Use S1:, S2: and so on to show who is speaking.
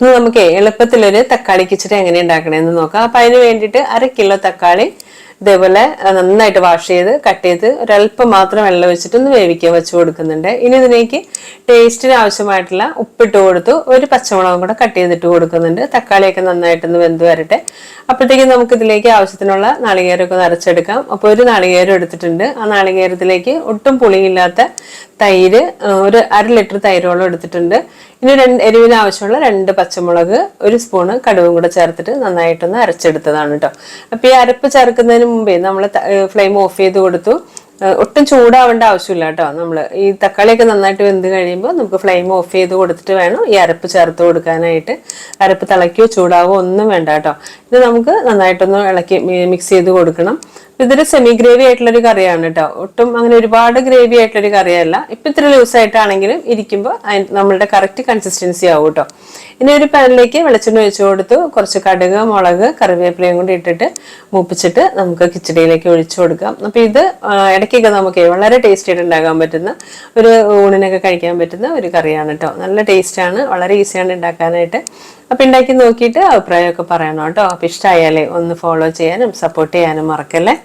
S1: ഇന്ന് നമുക്ക് എളുപ്പത്തിലൊരു തക്കാളി കിച്ചടി എങ്ങനെ ഉണ്ടാക്കണമെന്ന് നോക്കാം. അപ്പം അതിന് വേണ്ടിയിട്ട് അര കിലോ തക്കാളി ഇതേപോലെ നന്നായിട്ട് വാഷ് ചെയ്ത് കട്ട് ചെയ്ത് ഒരല്പം മാത്രം വെള്ളം വെച്ചിട്ട് ഒന്ന് വേവിക്കാൻ വെച്ച് കൊടുക്കുന്നുണ്ട്. ഇനി ഇതിലേക്ക് ടേസ്റ്റിന് ആവശ്യമായിട്ടുള്ള ഉപ്പിട്ട് കൊടുത്തു ഒരു പച്ചമുളകും കൂടെ കട്ട് ചെയ്തിട്ട് കൊടുക്കുന്നുണ്ട്. തക്കാളിയൊക്കെ നന്നായിട്ടൊന്ന് വെന്ത് വരട്ടെ. അപ്പോഴത്തേക്കും നമുക്ക് ഇതിലേക്ക് ആവശ്യത്തിനുള്ള നാളികേരമൊക്കെ നിറച്ചെടുക്കാം അപ്പോൾ ഒരു നാളികേരം എടുത്തിട്ടുണ്ട്. ആ നാളികേരത്തിലേക്ക് ഒട്ടും പുളിയില്ലാത്ത തൈര് ഒരു അര ലിറ്റർ തൈരോളം എടുത്തിട്ടുണ്ട്. ഇനി രണ്ട് എരിവിന് ആവശ്യമുള്ള രണ്ട് പച്ചമുളക് ഒരു സ്പൂണ് കടുവും കൂടെ ചേർത്തിട്ട് നന്നായിട്ടൊന്ന് അരച്ചെടുത്തതാണ് കേട്ടോ. അപ്പോൾ ഈ അരപ്പ് ചേർക്കുന്നതിന് മുമ്പേ നമ്മൾ ഫ്ലെയിം ഓഫ് ചെയ്ത് കൊടുത്തു. ഒട്ടും ചൂടാവേണ്ട ആവശ്യമില്ല കേട്ടോ. നമ്മൾ ഈ തക്കാളിയൊക്കെ നന്നായിട്ട് വെന്ത് കഴിയുമ്പോൾ നമുക്ക് ഫ്ലെയിം ഓഫ് ചെയ്ത് കൊടുത്തിട്ട് വേണം ഈ അരപ്പ് ചേർത്ത് കൊടുക്കാനായിട്ട്. അരപ്പ് തിളയ്ക്കോ ചൂടാവോ ഒന്നും വേണ്ട കേട്ടോ. ഇത് നമുക്ക് നന്നായിട്ടൊന്ന് ഇളക്കി മിക്സ് ചെയ്ത് കൊടുക്കണം. ഇതൊരു സെമി ഗ്രേവി ആയിട്ടുള്ള ഒരു കറിയാണ് കേട്ടോ. ഒട്ടും അങ്ങനെ ഒരുപാട് ഗ്രേവി ആയിട്ടുള്ള ഒരു കറിയല്ല. ഇപ്പൊ ഇത്ര ലൂസ് ആയിട്ടാണെങ്കിലും ഇരിക്കുമ്പോൾ നമ്മളുടെ കറക്റ്റ് കൺസിസ്റ്റൻസി ആവും കേട്ടോ. ഇനി ഒരു പാനിലേക്ക് വെളിച്ചെണ്ണ ഒഴിച്ചു കൊടുത്തു. കുറച്ച് കടുക് മുളക് കറിവേപ്പിലയും കൂടി ഇട്ടിട്ട് മൂപ്പിച്ചിട്ട് നമുക്ക് കിച്ചടിയിലേക്ക് ഒഴിച്ചു കൊടുക്കാം. അപ്പൊ ഇത് ഇടയ്ക്കൊക്കെ നമുക്ക് വളരെ ടേസ്റ്റി ആയിട്ട് ഉണ്ടാക്കാൻ പറ്റുന്ന ഒരു ഊണിനൊക്കെ കഴിക്കാൻ പറ്റുന്ന ഒരു കറിയാണ് കേട്ടോ. നല്ല ടേസ്റ്റ് ആണ് വളരെ ഈസിയാണ് ഉണ്ടാക്കാനായിട്ട്. അപ്പൊ ഉണ്ടാക്കി നോക്കിയിട്ട് അഭിപ്രായമൊക്കെ പറയണം കേട്ടോ. അപ്പൊ ഇഷ്ടമായാലേ ഒന്ന് ഫോളോ ചെയ്യാനും സപ്പോർട്ട് ചെയ്യാനും മറക്കല്ലേ?